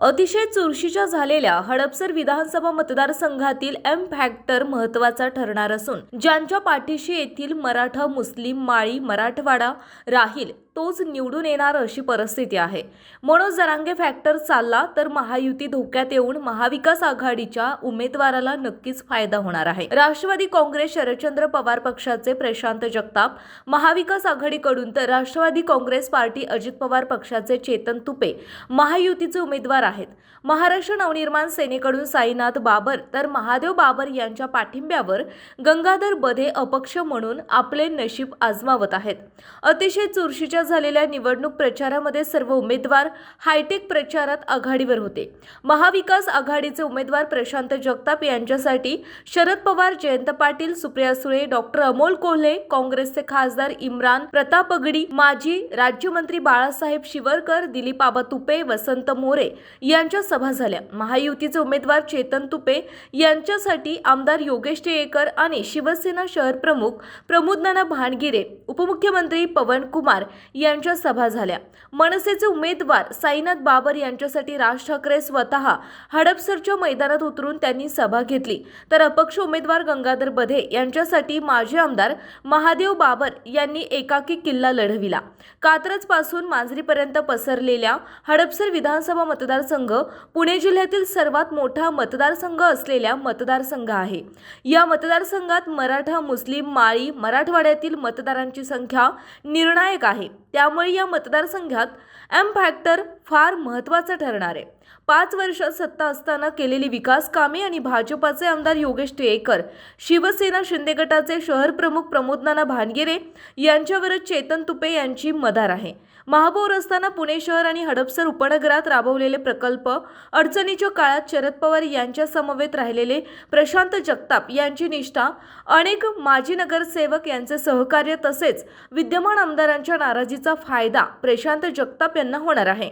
अतिशय चुरशीच्या झालेल्या हडपसर विधानसभा मतदारसंघातील एम फॅक्टर महत्त्वाचा ठरणार असून ज्यांच्या पाठीशी येथील मराठा मुस्लिम माळी मराठवाडा राहील तोच निवडून येणार अशी परिस्थिती आहे. मनोज जरांगे फॅक्टर चालला तर महायुती धोक्यात येऊन महाविकास आघाडीच्या उमेदवाराला नक्कीच फायदा होणार आहे. राष्ट्रवादी काँग्रेस शरदचंद्र पवार पक्षाचे प्रशांत जगताप महाविकास आघाडीकडून तर राष्ट्रवादी काँग्रेस पार्टी अजित पवार पक्षाचे चेतन तुपे महायुतीचे उमेदवार आहेत. महाराष्ट्र नवनिर्माण सेनेकडून साईनाथ बाबर तर महादेव बाबर यांच्या पाठिंब्यावर गंगाधर बधे अपक्ष म्हणून आपले नशीब आजमावत आहेत. अतिशय चुरशीच्या झालेल्या निवडणूक प्रचारामध्ये सर्व उमेदवार हायटेक प्रचारात आघाडीवर होते. महाविकास आघाडीचे उमेदवार प्रशांत जगताप यांच्यासाठी शरद पवार जयंत पाटील सुप्रिया सुळे डॉक्टर अमोल कोल्हे काँग्रेसचे खासदार इम्रान प्रताप अगडी माजी राज्यमंत्री बाळासाहेब शिवरकर दिलीप आबा तुपे वसंत मोरे यांच्या सभा झाल्या. महायुतीचे उमेदवार चेतन तुपे यांच्यासाठी आमदार योगेश टिळेकर आणि शिवसेना शहर प्रमुख प्रमोदनाना भानगिरे उपमुख्यमंत्री पवन कुमार यांच्या सभा झाल्या. मनसेचे उमेदवार साईनाथ बाबर यांच्यासाठी राज ठाकरे स्वतः हडपसरच्या मैदानात उतरून त्यांनी सभा घेतली. तर अपक्ष उमेदवार गंगाधर बधे यांच्यासाठी माजी आमदार महादेव बाबर यांनी एकाकी किल्ला लढविला. कात्रजपासून मांजरीपर्यंत पसरलेल्या हडपसर विधानसभा मतदारसंघ पुणे जिल्ह्यातील सर्वात मोठा मतदारसंघ असलेल्या मतदारसंघ आहे. या मतदारसंघात मराठा मुस्लिम माळी मराठवाड्यातील मतदारांची संख्या निर्णायक आहे. त्यामुळे या मतदारसंघात एम फॅक्टर फार महत्त्वाचं ठरणार आहे. पाच वर्षात सत्ता असताना केलेली विकास कामे आणि भाजपाचे आमदार योगेश टिळेकर शिवसेना शिंदे गटाचे शहर प्रमुख प्रमोदनाना भानगिरे यांच्यावरच चेतन तुपे यांची मदार आहे. महापौर असताना पुणे शहर आणि हडपसर उपनगरात राबवलेले प्रकल्प अडचणीच्या काळात शरद पवार यांच्या समवेत राहिलेले प्रशांत जगताप यांची निष्ठा अनेक माजी नगरसेवक यांचे सहकार्य तसेच विद्यमान आमदारांच्या नाराजीचा फायदा प्रशांत जगताप यांना होणार आहे.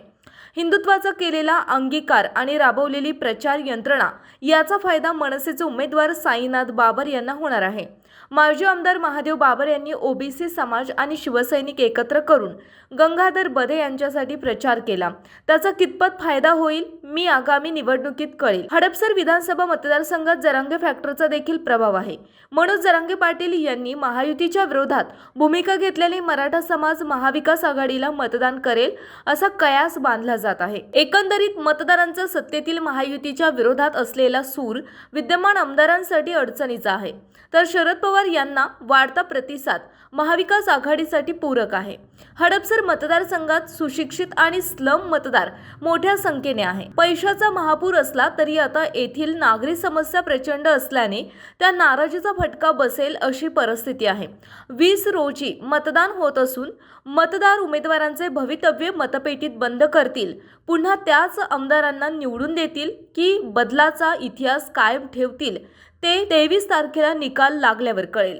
हिंदुत्वाचा केलेला अंगीकार आणि राबवलेली प्रचार यंत्रणा याचा फायदा मनसेचे उमेदवार साईनाथ बाबर यांना होणार आहे. माजी आमदार महादेव बाबर यांनी ओबीसी समाज आणि शिवसैनिक एकत्र करून गंगाधर बधे यांच्यासाठी प्रचार केला. त्याचा कितपत फायदा होईल मी आगामी निवडणुकीत कळेल. हडपसर विधानसभा मतदारसंघात जरांगे फॅक्टरचा देखील प्रभाव आहे. मनोज जरांगे पाटील यांनी महायुतीच्या विरोधात भूमिका घेतलेली मराठा समाज महाविकास आघाडीला मतदान करेल असा कयास बांधला जात आहे. एकंदरीत मतदारांचा सत्तेतील महायुतीच्या विरोधात असलेला सूर विद्यमान आमदारांसाठी अडचणीचा आहे. तर शरद शरद पवार यांना वाढता प्रतिसाद महाविकास आघाडीसाठी पूरक आहे. हडपसर मतदारसंघात सुशिक्षित आणि स्लम मतदार मोठ्या संख्येने आहे. पैशाचा महापूर असला तरी आता येथील नागरी समस्या प्रचंड असल्याने त्या नाराजीचा फटका बसेल अशी परिस्थिती आहे. वीस रोजी मतदान होत असून मतदार उमेदवारांचे भवितव्य मतपेटीत बंद करतील. पुन्हा त्याच आमदारांना निवडून देतील की बदलाचा इतिहास कायम ठेवतील? ते तेवीस तारखेला निकाल लागल्यावर कळेल.